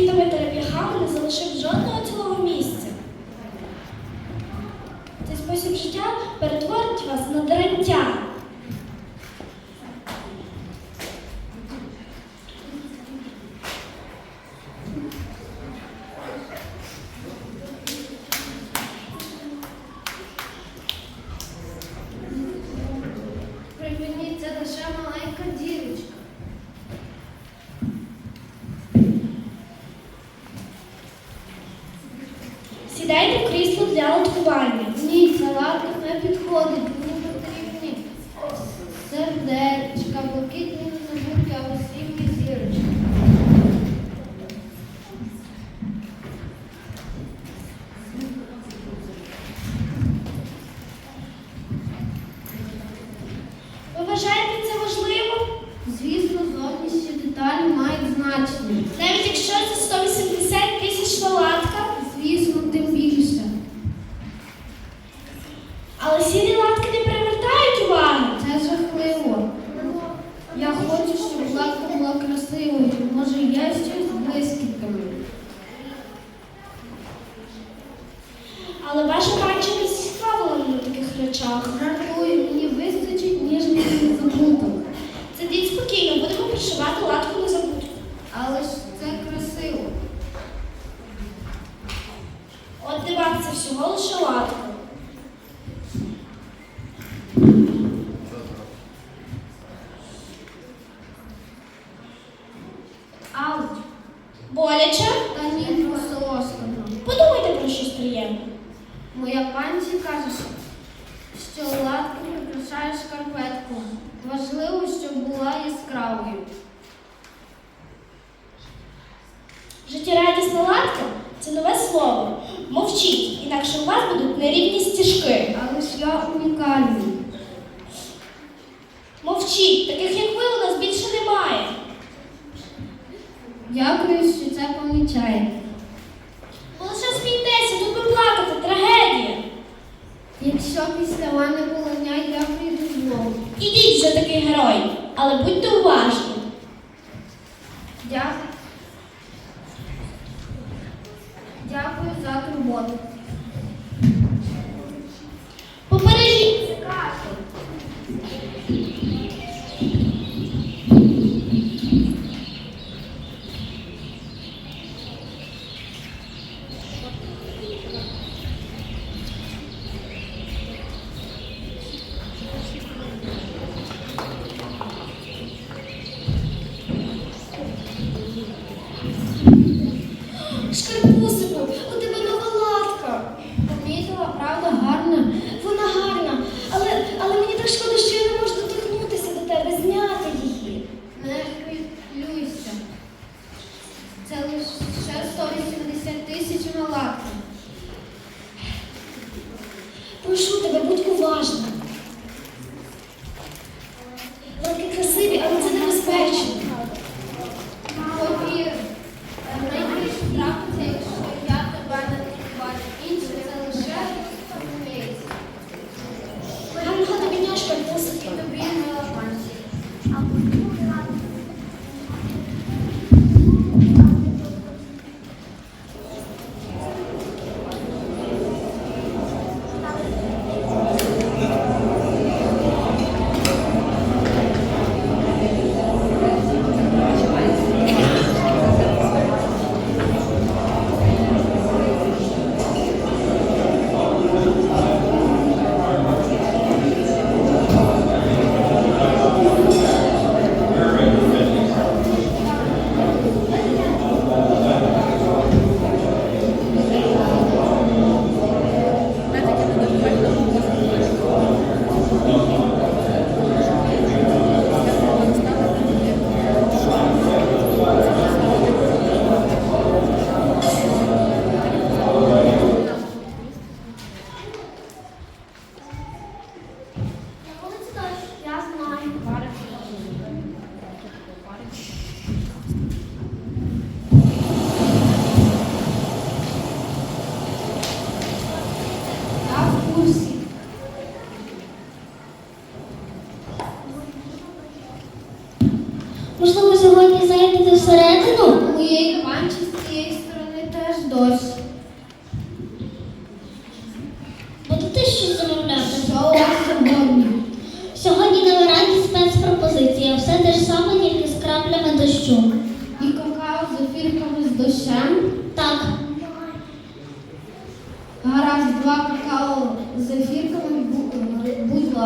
квітами та реп'яхами не залишив жодного Боляче? Та ні, просто лоскотно. Подумайте про щось приємне. Моя панці каже, що латка прикрашає шкарпетку. Важливо, щоб була яскравою. Життєрадісна латка це нове слово. Мовчіть, інакше у вас будуть нерівні стіжки. Але ж я унікальний. Мовчіть, таких як ви у нас більше немає. Дякую, що це помічаєте. Ви лише смійтеся, тут би плакати, трагедія. Якщо після мене полонять, я прийду знову. Ідіть вже такий герой, але будьте уважні. Дякую. Дякую за турботу. Попережіть.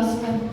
ласка.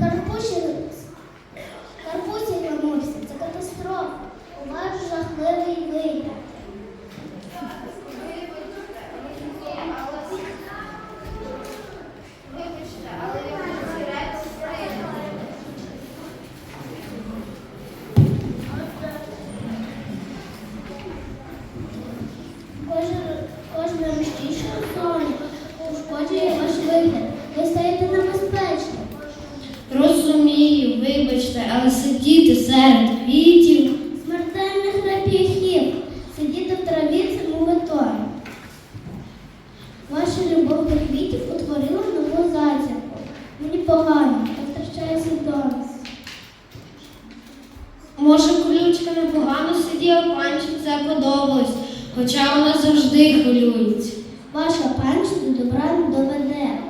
Карпусі, хоча вона завжди хвилюється. Ваша пам'ять добра не доведе.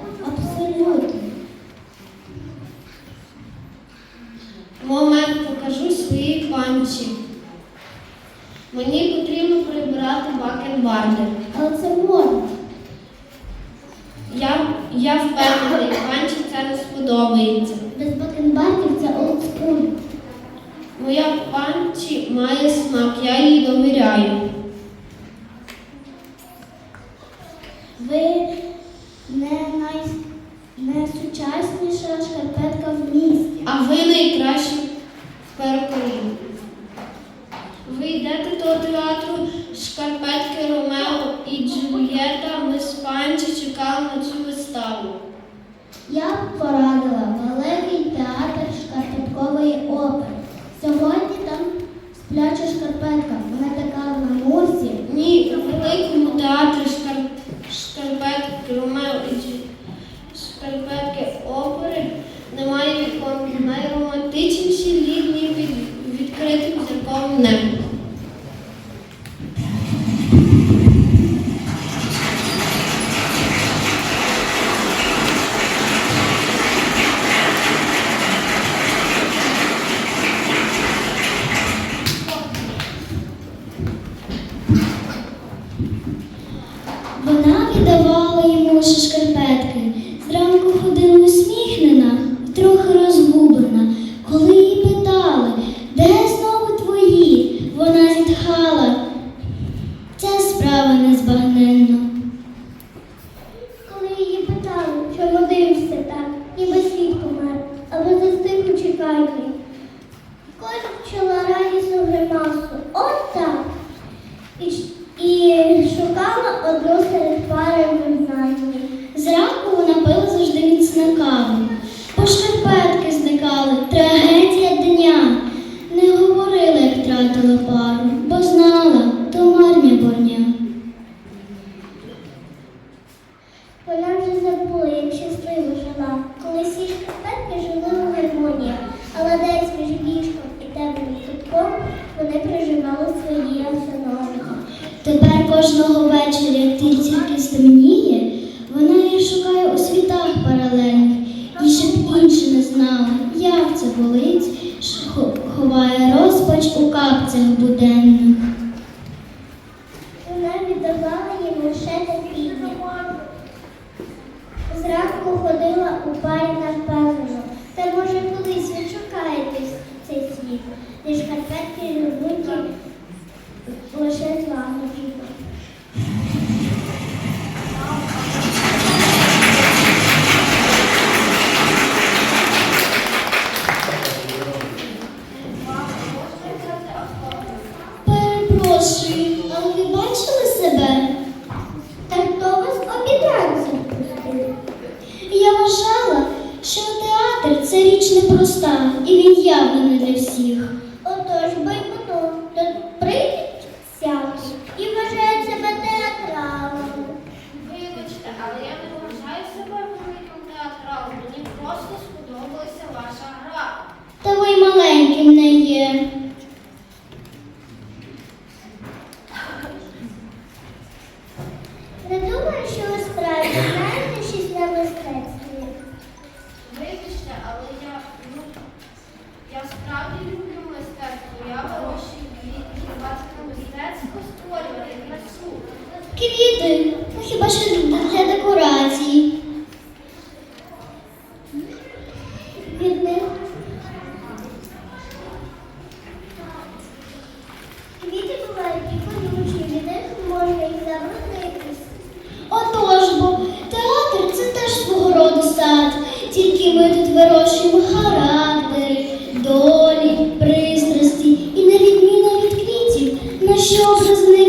ховає розпач у капцях буденних.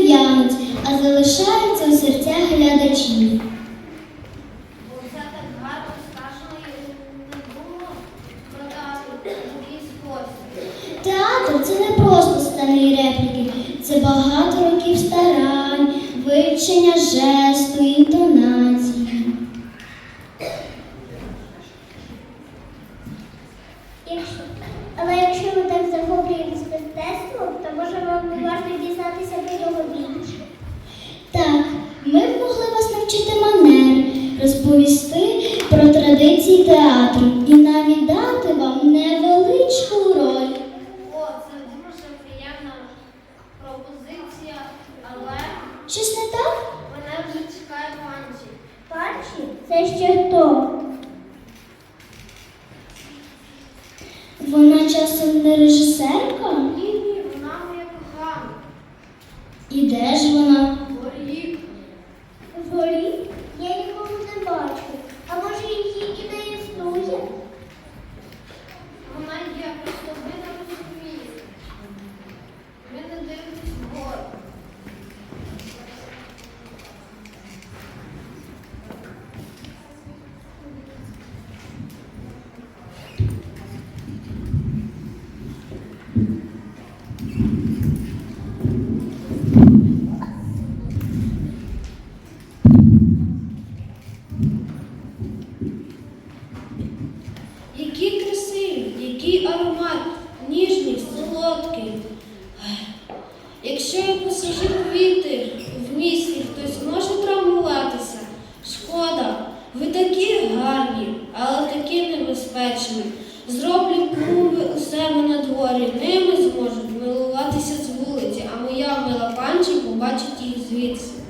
буянить, а залишають. Вона часом не режисерка? Ні, ні, вона моя кохана. І де ж вона? Ви такі гарні, але такі небезпечні. Зроблю клумби у себе на дворі. Ними зможуть милуватися з вулиці, а моя мила панчі побачить їх звідси.